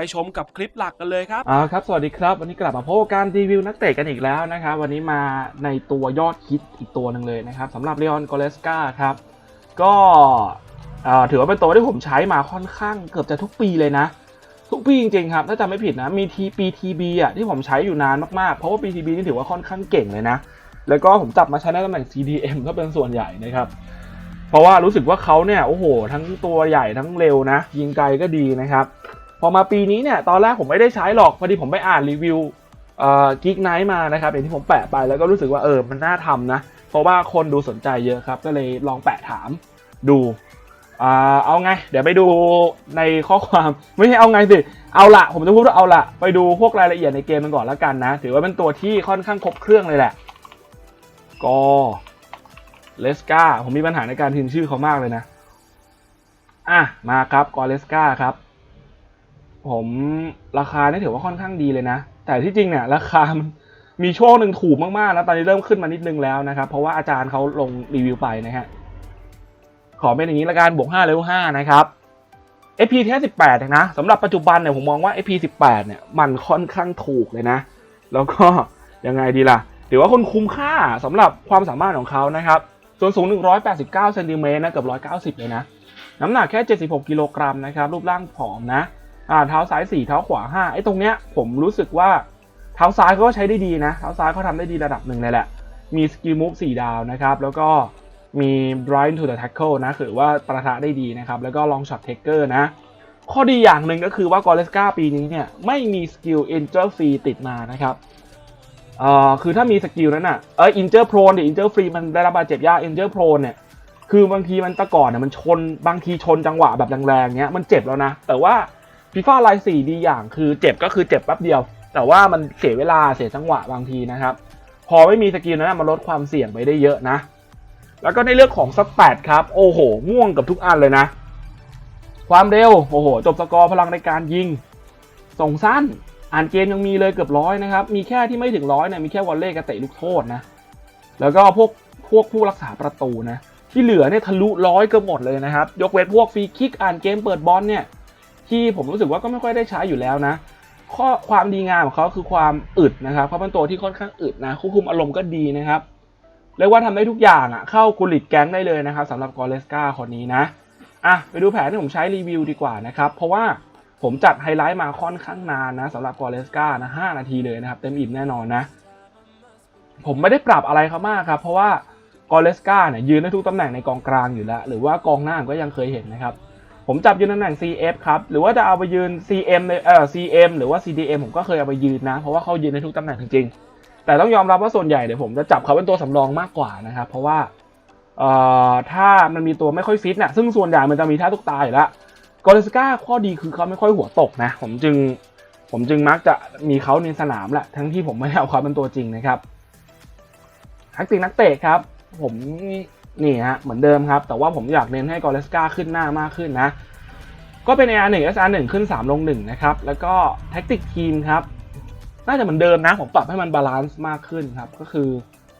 ไปชมกับคลิปหลักกันเลยครับเอาครับ สวัสดีครับ วันนี้กลับมาพบกับการรีวิวนักเตะกันอีกแล้วนะครับ วันนี้มาในตัวยอดฮิตอีกตัวหนึ่งเลยนะครับสำหรับเล o อนโกเลสกาครับ ก็อ่อถือว่าเป็นตัวที่ผมใช้มาค่อนข้างเกือบจะทุกปีเลยนะ ทุกปีจริงๆครับ ถ้าจำไม่ผิดนะ มีทีปีทีบีอะที่ผมใช้อยู่นานมากๆ เพราะว่า BTB นี่ถือว่าค่อนข้างเก่งเลยนะ แล้วก็ผมจับมาใช้ในตำแหน่ง CDM ก็เป็นส่วนใหญ่นะครับเพราะว่ารู้สึกว่าเขาเนี่ยโอ้โห ทั้งตัวใหญ่ทั้งเร็วนะ ยิงไกลก็ดีนะครับ พอมาปีนี้เนี่ยตอนแรกผมไม่ได้ใช้หรอกพอดีผมไปอ่านรีวิวกิกไนท์มานะครับอย่างที่ผมแปะไปแล้วก็รู้สึกว่าเออมันน่าทำนะ เพราะว่าคนดูสนใจเยอะครับ ก็เลยลองแปะถามดูอเอาไง เดี๋ยวไปดูในข้อความไม่ใช่เอาไงสิ เอาละผมจะพูดว่าเอาละไปดูพวกรายละเอียดในเกมมันก่อนแล้วกันนะ ถือว่าเป็นตัวที่ค่อนข้างครบเครื่องเลยแหละก็เลสกาผมมีปัญหาในการพิมพ์ชื่อเขามากเลยนะ อะมาครับกอเลสกาครับ ผมราคาเนี่ยถือว่าค่อนข้างดีเลยนะ แต่ที่จริงเนี่ยราคามันมีช่วงหนึ่งถูกมากๆแล้วตอนนี้เริ่มขึ้นมานิดนึงแล้วนะครับ เพราะว่าอาจารย์เขาลงรีวิวไปนะฮะขอเป็นอย่างนี้ละกันบวก5เลเวล5นะครับ FP แค่18เองนะสำหรับปัจจุบันเนี่ยผมมองว่า FP 18เนี่ยมันค่อนข้างถูกเลยนะ แล้วก็ยังไงดีล่ะถือว่าคนคุ้มค่าสำหรับความสามารถของเขานะครับส่วนสูง 189เซนติเมตรนะเกือบ190 เลยนะ น้ำหนักแค่ 76 กิโลกรัมนะครับ รูปร่างผอมนะ อ่าเท้าซ้าย4เท้าขวา5ไอ้ตรงเนี้ยผมรู้สึกว่าเท้าซ้ายเขาก็ใช้ได้ดีนะเท้าซ้ายเขาทำได้ดีระดับหนึ่งเลยแหละ มีสกิลมูฟ4ดาวนะครับ แล้วก็มี blind to the tackle นะคือว่าประทะได้ดีนะครับ แล้วก็ long shot taker นะ ข้อดีอย่างหนึ่งก็คือว่ากอเลสกาปีนี้เนี่ย ไม่มีสกิล injure free ติดมานะครับเอ่อคือถ้ามีสกิลนั้นอะเออ injure prone หรือ injure free มันได้รับบาดเจ็บยาก injure prone เนี่ยคือบางทีมันตะก่อนเนี่ยมันชนบางทีชนจังหวะแบบแรงๆเงี้ยมันเจ็บแล้วนะ แต่ว่า ฟีฟ่าไลน์สี่ดีอย่างคือเจ็บก็คือเจ็บแป๊บเดียว แต่ว่ามันเสียเวลาเสียจังหวะบางทีนะครับ พอไม่มีสกิลนั้นมันลดความเสี่ยงไปได้เยอะนะ แล้วก็ในเรื่องของสแตทครับ โอ้โหม่วงกับทุกอันเลยนะ ความเร็ว โอ้โห จบสกอร์พลังในการยิง ส่งสั้น อ่านเกมยังมีเลยเกือบร้อยนะครับ มีแค่ที่ไม่ถึงร้อยเนี่ยมีแค่วอลเล่กับเตะลูกโทษนะ แล้วก็พวกพวกผู้รักษาประตูนะ ที่เหลือเนี่ยทะลุร้อยเกือบหมดเลยนะครับ ยกเว้นพวกฟรีคิกอ่านเกมเปิดบอลเนี่ย ที่ผมรู้สึกว่าก็ไม่ค่อยได้ใช้อยู่แล้วนะข้อความดีงามของเขาคือความอึดนะครับเขาเป็นตัวที่ค่อนข้างอึดนะควบคุมอารมณ์ก็ดีนะครับเรียกว่าทำได้ทุกอย่างอะ่ะเข้ากุลิตแก๊งได้เลยนะครับสำหรับกอเลสกาคนนี้นะอะไปดูแผนที่ผมใช้รีวิวดีกว่านะครับเพราะว่าผมจัดไฮไลท์มาค่อนข้างนานนะสำหรับกอเลสกานะ5นาทีเลยนะครับเต็มอิ่มแน่นอนนะผมไม่ได้ปรับอะไรเขามากครับเพราะว่ากอเลสกาเนี่ยยืนได้ทุกตำแหน่งในกองกลางอยู่แล้ว หรือว่ากองหน้าก็ยังเคยเห็นนะครับ ผมจับยืนตำแหน่ง CF ครับ หรือว่าจะเอาไปยืน CM ในเอ่อ CM หรือว่า CDM ผมก็เคยเอาไปยืนนะ เพราะว่าเขายืนในทุกตำแหน่งจริงๆ แต่ต้องยอมรับว่าส่วนใหญ่เดี๋ยวผมจะจับเขาเป็นตัวสำรองมากกว่านะครับ เพราะว่าเอ่อถ้ามันมีตัวไม่ค่อยฟิตนะซึ่งส่วนใหญ่มันจะมีท่าทุกตายอยู่ล้วกอเลสกาข้อดีคือเขาไม่ค่อยหัวตกนะ ผมจึงผมจึงมักจะมีเขาในสนามแหละทั้งที่ผมไม่ได้เอาเขาเป็นตัวจริงนะครับท็กติกนักเตะครับ ผม นี่ฮะเหมือนเดิมครับ แต่ว่าผมอยากเน้นให้กอเลสกาขึ้นหน้ามากขึ้นนะ ก็เป็น AR1 SR1 ขึ้น 3 ลง 1 นะครับ แล้วก็แท็กติกทีมครับ น่าจะเหมือนเดิมนะ ผมปรับให้มันบาลานซ์มากขึ้นครับ ก็คือ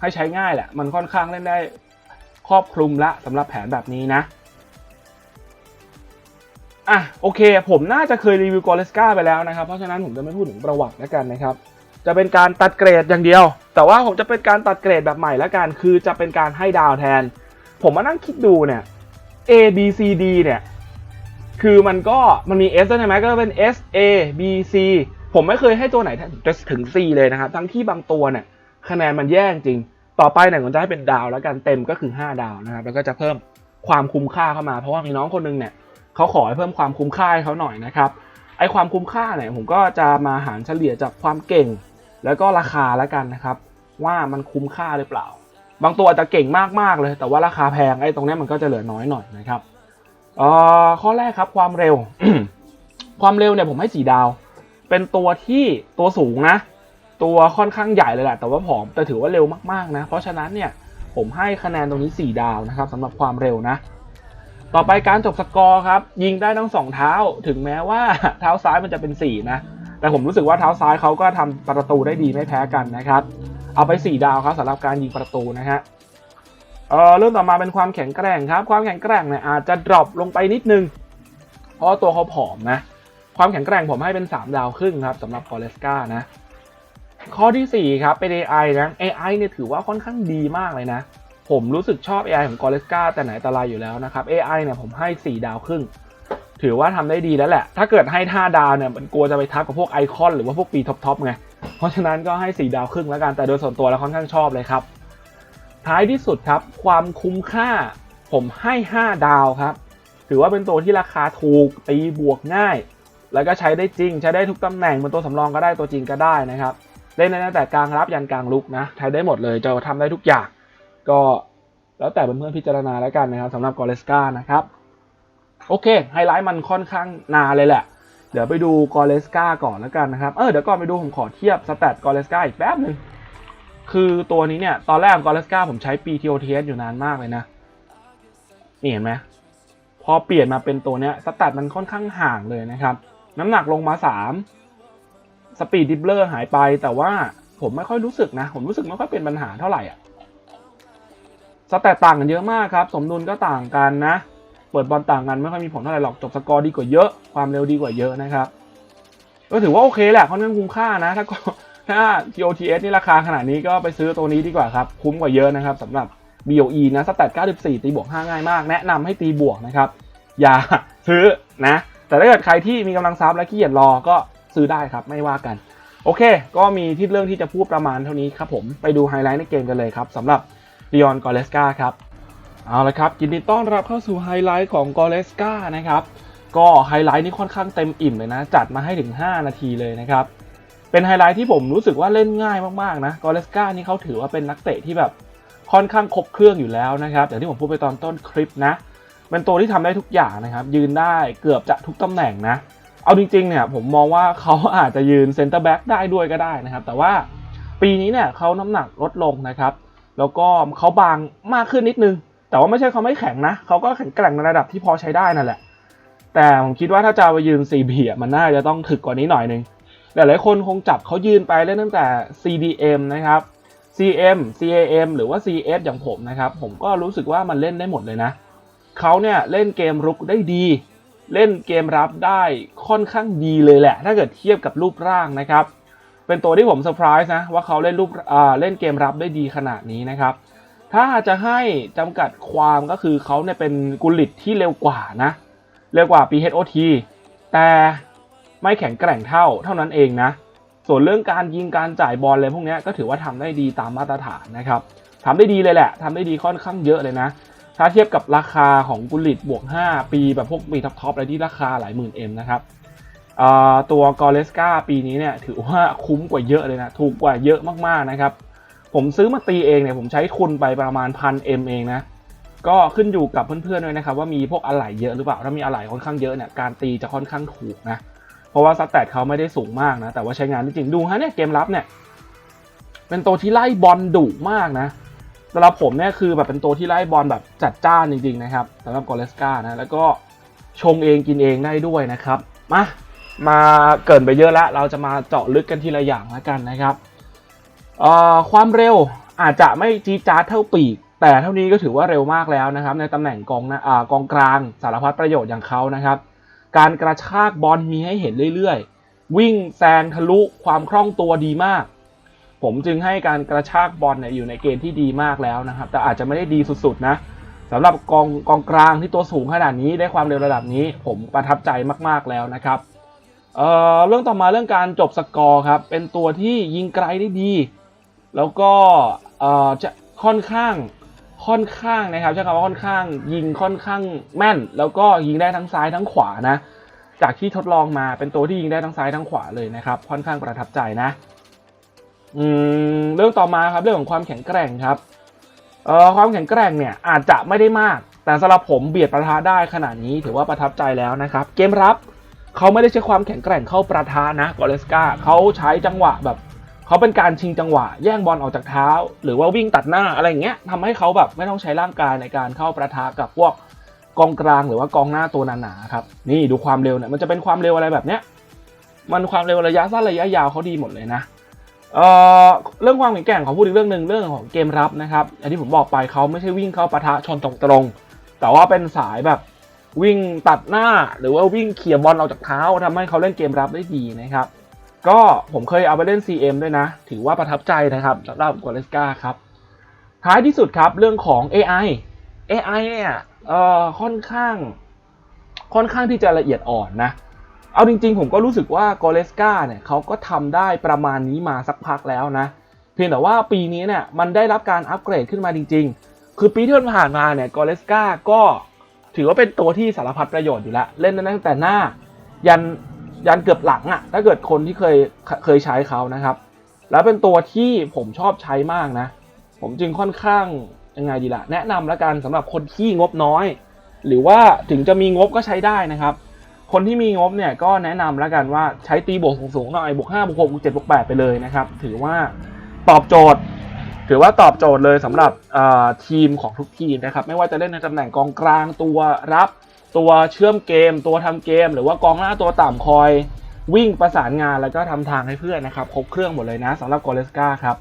ให้ใช้ง่ายแหละ มันค่อนข้างเล่นได้ครอบคลุมละสำหรับแผนแบบนี้นะอะโอเค ผมน่าจะเคยรีวิวกอเลสกาไปแล้วนะครับ เพราะฉะนั้นผมจะไม่พูดถึงประวัติแล้วกันนะครับจะเป็นการตัดเกรดอย่างเดียว แต่ว่าผมจะเป็นการตัดเกรดแบบใหม่แล้วกัน คือจะเป็นการให้ดาวแทน ผมมานั่งคิดดูเนี่ย A B C D เนี่ย คือมันก็มันมี S ด้วยใช่ไหมก็เป็น S A B C ผมไม่เคยให้ตัวไหนจะถึง C เลยนะครับ ทั้งที่บางตัวเนี่ย คะแนนมันแย่จริง ต่อไปเนี่ยผมจะให้เป็นดาวแล้วกันเต็มก็คือ 5 ดาวนะครับ แล้วก็จะเพิ่มความคุ้มค่าเข้ามา เพราะว่ามีน้องคนหนึงเนี่ยเขาขอให้เพิ่มความคุ้มค่าให้เขาหน่อยนะครับ ไอความคุ้มค่าเนี่ยผมก็จะมาหารเฉลี่ยจากความเก่ง แล้วก็ราคาแล้วกันนะครับ ว่ามันคุ้มค่าหรือเปล่า บางตัวอาจจะเก่งมากๆเลย แต่ว่าราคาแพงไอ้ตรงนี้มันก็จะเหลือน้อยหน่อยนะครับเออข้อแรกครับความเร็ว ความเร็วเนี่ยผมให้สีดาว เป็นตัวที่ตัวสูงนะ ตัวค่อนข้างใหญ่เลยแหละแต่ว่าผอมแต่ถือว่าเร็วมากๆนะ เพราะฉะนั้นเนี่ยผมให้คะแนนตรงนี้ 4 ดาวนะครับสำหรับความเร็วนะ ต่อไปการจบสกอร์ครับ ยิงได้ทั้งสองเท้าถึงแม้ว่าเท้าซ้ายมันจะเป็น 4 นะ แต่ผมรู้สึกว่าเท้าซ้ายเขาก็ทำประตูได้ดีไม่แพ้กันนะครับ เอาไป 4 ดาวครับสำหรับการยิงประตูนะฮะเออเรื่องต่อมาเป็นความแข็งแกร่งครับ ความแข็งแกร่งเนี่ยอาจจะดรอปลงไปนิดนึง เพราะตัวเขาผอมนะ ความแข็งแกร่งผมให้เป็น 3 ดาวครึ่งครับสำหรับกอเลสกานะ ข้อทีสี่ 4 ครับเป็น AI นะ AI เนี่ยถือว่าค่อนข้างดีมากเลยนะ ผมรู้สึกชอบ AI ของกอเลสกาแต่ไหนแต่ไรอยู่แล้วนะครับ AI เนี่ยผมให้ 4 ดาวครึ่งถือว่าทำได้ดีแล้วแหละ ถ้าเกิดให้ 5 ดาวเนี่ยมันกลัวจะไปทับกับพวกไอคอนหรือว่าพวกปีท็อปทอปไง เพราะฉะนั้นก็ให้ 4 ดาวครึ่งแล้วกัน แต่โดยส่วนตัวแล้วค่อนข้างชอบเลยครับ ท้ายที่สุดครับ ความคุ้มค่าผมให้ 5 ดาวครับ ถือว่าเป็นตัวที่ราคาถูกตีบวกง่าย แล้วก็ใช้ได้จริง ใช้ได้ทุกตำแหน่งเป็นตัวสำรองก็ได้ตัวจริงก็ได้นะครับเล่นได้ตั้งแต่กลางรับยันกลางลุกนะใช้ได้หมดเลยจะทำได้ทุกอย่าง ก็แล้วแต่เพื่อนๆพิจารณาแล้วกันนะครับสำหรับกอเลสกานะครับ โอเค ไฮไลท์มันค่อนข้างนานเลยแหละ เดี๋ยวไปดูกอเลสกาก่อนแล้วกันนะครับ เออเดี๋ยวก่อนไปดูผมขอเทียบสแตทกอเลสกาอีกแป๊บหนึ่งคือตัวนี้เนี่ย ตอนแรกกอเลสกาผมใช้ PTOTS อยู่นานมากเลยนะ นี่เห็นไหมพอเปลี่ยนมาเป็นตัวเนี้ยสแตทมันค่อนข้างห่างเลยนะครับ น้ำหนักลงมา3สปีดดิบเลอร์หายไป แต่ว่าผมไม่ค่อยรู้สึกนะ ผมรู้สึกไม่ค่อยเป็นปัญหาเท่าไหร่อะสแตทต่างกันเยอะมากครับ สมดุลก็ต่างกันนะ เปิดบอลต่างกันไม่ค่อยมีผลเท่าไหร่หรอกจบสกอร์ดีกว่าเยอะ ความเร็วดีกว่าเยอะนะครับ ก็ถือว่าโอเคแหละค่อนข้างคุ้มค่านะ ถ้าก็ถ้า TOTS นี่ราคาขนาดนี้ก็ไปซื้อตัวนี้ดีกว่าครับ คุ้มกว่าเยอะนะครับสำหรับ BOE นะสแตท94 ตีบวก 5 ง่ายมาก แนะนำให้ตีบวกนะครับ อย่าซื้อนะ แต่ถ้าเกิดใครที่มีกำลังทรัพย์และขี้เกียจรอก็ซื้อได้ครับไม่ว่ากัน โอเค ก็มีที่เรื่องที่จะพูดประมาณเท่านี้ครับผมไปดูไฮไลท์ในเกมกันเลยครับสำหรับ l ิออนกอเลสกาครับ เอาละครับยินดีต้อนรับเข้าสู่ไฮไลท์ของกอเลสกานะครับก็ไฮไลท์นี่ค่อนข้างเต็มอิ่มเลยนะ จัดมาให้ถึง 5 นาทีเลยนะครับ เป็นไฮไลท์ที่ผมรู้สึกว่าเล่นง่ายมากๆนะกอเลสกานี่เขาถือว่าเป็นนักเตะที่แบบค่อนข้างครบเครื่องอยู่แล้วนะครับอย่างที่ผมพูดไปตอนต้นคลิปนะเป็นตัวที่ทำได้ทุกอย่างนะครับ ยืนได้เกือบจะทุกตำแหน่งนะ เอาจริงๆเนี่ยผมมองว่าเขาอาจจะยืนเซนเตอร์แบ็กได้ด้วยก็ได้นะครับ แต่ว่าปีนี้เนี่ยเขาน้ำหนักลดลงนะครับ แล้วก็เขาบางมากขึ้นนิดนึง แต่ว่าไม่ใช่เขาไม่แข็งนะเขาก็แข็งแกร่งในระดับที่พอใช้ได้นั่นแหละ แต่ผมคิดว่าถ้าจะไปยืน 4B มันน่าจะต้องถึกกว่านี้หน่อยนึงหลายๆคนคงจับเขายืนไปเล่นตั้งแต่ CDM นะครับ CM CAM หรือว่า CS อย่างผมนะครับ ผมก็รู้สึกว่ามันเล่นได้หมดเลยนะเขาเนี่ยเล่นเกมรุกได้ดี เล่นเกมรับได้ค่อนข้างดีเลยแหละ ถ้าเกิดเทียบกับรูปร่างนะครับ เป็นตัวที่ผมเซอร์ไพรส์นะว่าเขาเล่นรูปเล่นเกมรับได้ดีขนาดนี้นะครับ ถ้าจะให้จำกัดความก็คือเขาเนี่ยเป็นกุลิตที่เร็วกว่านะ เร็วกว่า PHOT แต่ไม่แข็งแกร่งเท่าเท่านั้นเองนะ ส่วนเรื่องการยิงการจ่ายบอลอะไรพวกนี้ก็ถือว่าทำได้ดีตามมาตรฐานนะครับทำได้ดีเลยแหละทำได้ดีค่อนข้างเยอะเลยนะ ถ้าเทียบกับราคาของกุลิตบวก 5 ปีแบบพวกปีท็อปทอปอะไรที่ราคาหลายหมื่นเอ็มนะครับตัวกอเลสกาปีนี้เนี่ยถือว่าคุ้มกว่าเยอะเลยนะ ถูกกว่าเยอะมากๆนะครับ ผมซื้อมาตีเองเนี่ยผมใช้ทุนไปประมาณพันเอ็มเองนะ ก็ขึ้นอยู่กับเพื่อนๆด้วยนะครับว่ามีพวกอะไหล่เยอะหรือเปล่า ถ้ามีอะไหล่ค่อนข้างเยอะเนี่ยการตีจะค่อนข้างถูกนะ เพราะว่าสแตทเขาไม่ได้สูงมากนะ แต่ว่าใช้งานจริงดูฮะเนี่ยเกมรับเนี่ยเป็นตัวที่ไล่บอลดุมากนะสำหรับผมเนี่ยคือแบบเป็นตัวที่ไล่บอลแบบจัดจ้านจริงๆนะครับสำหรับกอเลสกานะแล้วก็ชงเองกินเองได้ด้วยนะครับ มามาเกินไปเยอะแล้วเราจะมาเจาะลึกกันทีละอย่างแล้วกันนะครับ ความเร็วอาจจะไม่จีดจาร์ดเท่าปีก แต่เท่านี้ก็ถือว่าเร็วมากแล้วนะครับ ในตำแหน่งกองนะอกองกลางสารพัดประโยชน์อย่างเขานะครับ การกระชากบอลมีให้เห็นเรื่อยๆ วิ่งแซงทะลุความคล่องตัวดีมาก ผมจึงให้การกระชากบอลเนี่ยอยู่ในเกณฑ์ที่ดีมากแล้วนะครับ แต่อาจจะไม่ได้ดีสุดๆนะสำหรับกองกองกลางที่ตัวสูงขนาดนี้ได้ความเร็วระดับนี้ ผมประทับใจมากๆแล้วนะครับเเรื่องต่อมาเรื่องการจบสกอร์ครับเป็นตัวที่ยิงไกลได้ดี แล้วก็เอ่อจะค่อนข้างค่อนข้างนะครับใช้คำว่าค่อนข้างยิงค่อนข้างแม่น แล้วก็ยิงได้ทั้งซ้ายทั้งขวานะ จากที่ทดลองมาเป็นตัวที่ยิงได้ทั้งซ้ายทั้งขวาเลยนะครับ ค่อนข้างประทับใจนะอืมเรื่องต่อมาครับเรื่องของความแข็งแกร่งครับเอ่อความแข็งแกร่งเนี่ยอาจจะไม่ได้มาก แต่สำหรับผมเบียดประทะได้ขนาดนี้ถือว่าประทับใจแล้วนะครับ เกมรับเขาไม่ได้ใช้ความแข็งแกร่งเข้าประทะนะกอเลสกาเขาใช้จังหวะแบบ เขาเป็นการชิงจังหวะ แย่งบอลออกจากเท้า หรือว่าวิ่งตัดหน้าอะไรอย่างเงี้ยทำให้เขาแบบไม่ต้องใช้ร่างกายในการเข้าประทะกับพวกกองกลางหรือว่ากองหน้าตัวหนาๆครับนี่ดูความเร็วเนี่ยมันจะเป็นความเร็วอะไรแบบเนี้ยมันความเร็วระยะสั้นระยะยาวเขาดีหมดเลยนะเอ่อเรื่องความแข็งแกร่งของพูดอีกเรื่องหนึ่งเรื่องของเกมรับนะครับอย่างที่ผมบอกไปเขาไม่ใช่วิ่งเข้าปะทะชนตรงๆแต่ว่าเป็นสายแบบวิ่งตัดหน้าหรือว่าวิ่งเขี่ยบอลออกจากเท้าทำให้เขาเล่นเกมรับได้ดีนะครับ ก็ผมเคยเอาไปเล่น CM ด้วยนะ ถือว่าประทับใจนะครับสำหรับกัวเลสกาครับ ท้ายที่สุดครับเรื่องของ AI AI เนี่ยเอ่อค่อนข้าง ค่อนข้างที่จะละเอียดอ่อนนะ เอาจริงๆ ผมก็รู้สึกว่ากอเลสกาเนี่ยเขาก็ทำได้ประมาณนี้มาสักพักแล้วนะ เพียงแต่ว่าปีนี้เนี่ยมันได้รับการอัปเกรดขึ้นมาจริง ๆ คือปีที่ผ่านมาเนี่ยกอเลสกาก็ถือว่าเป็นตัวที่สารพัดประโยชน์อยู่แล้ว เล่นตั้งแต่หน้า ยัน ยันเกือบหลังอะ่ะถ้าเกิดคนที่เคยเคยใช้เขานะครับ แล้วเป็นตัวที่ผมชอบใช้มากนะ ผมจึงค่อนข้างยังไงดีละ่ะ แนะนำล้วกันสำหรับคนที่งบน้อย หรือว่าถึงจะมีงบก็ใช้ได้นะครับ คนที่มีงบเนี่ยก็แนะนำล้วกันว่าใช้ตีบวกสูงๆหน่อยบวก5บวก6บวก7บวก8ไปเลยนะครับ ถือว่าตอบโจทย์ ถือว่าตอบโจทย์เลยสำหรับทีมของทุกทีมนะครับ ไม่ว่าจะเล่นในตำแหน่งกองกลางตัวรับ ตัวเชื่อมเกม ตัวทำเกม หรือว่ากองหน้าตัวต่ำคอย วิ่งประสานงานแล้วก็ทำทางให้เพื่อนนะครับ ครบเครื่องหมดเลยนะสำหรับกอเลสกาครับ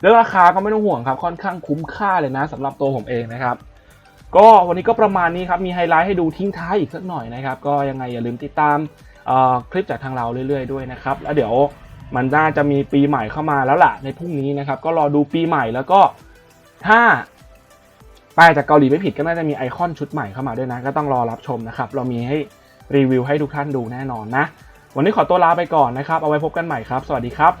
เรื่องราคาก็ไม่ต้องห่วงครับ ค่อนข้างคุ้มค่าเลยนะสำหรับตัวผมเองนะครับ ก็วันนี้ก็ประมาณนี้ครับ มีไฮไลท์ให้ดูทิ้งท้ายอีกสักหน่อยนะครับ ก็ยังไงอย่าลืมติดตามคลิปจากทางเราเรื่อยๆด้วยนะครับ แล้วเดี๋ยวมันน่าจะมีปีใหม่เข้ามาแล้วล่ะในพรุ่งนี้นะครับ ก็รอดูปีใหม่แล้วก็ถ้า แปลจากเกาหลีไม่ผิดก็น่าจะมีไอคอนชุดใหม่เข้ามาด้วยนะ ก็ต้องรอรับชมนะครับ เรามีให้รีวิวให้ทุกท่านดูแน่นอนนะ วันนี้ขอตัวลาไปก่อนนะครับ เอาไว้พบกันใหม่ครับ สวัสดีครับ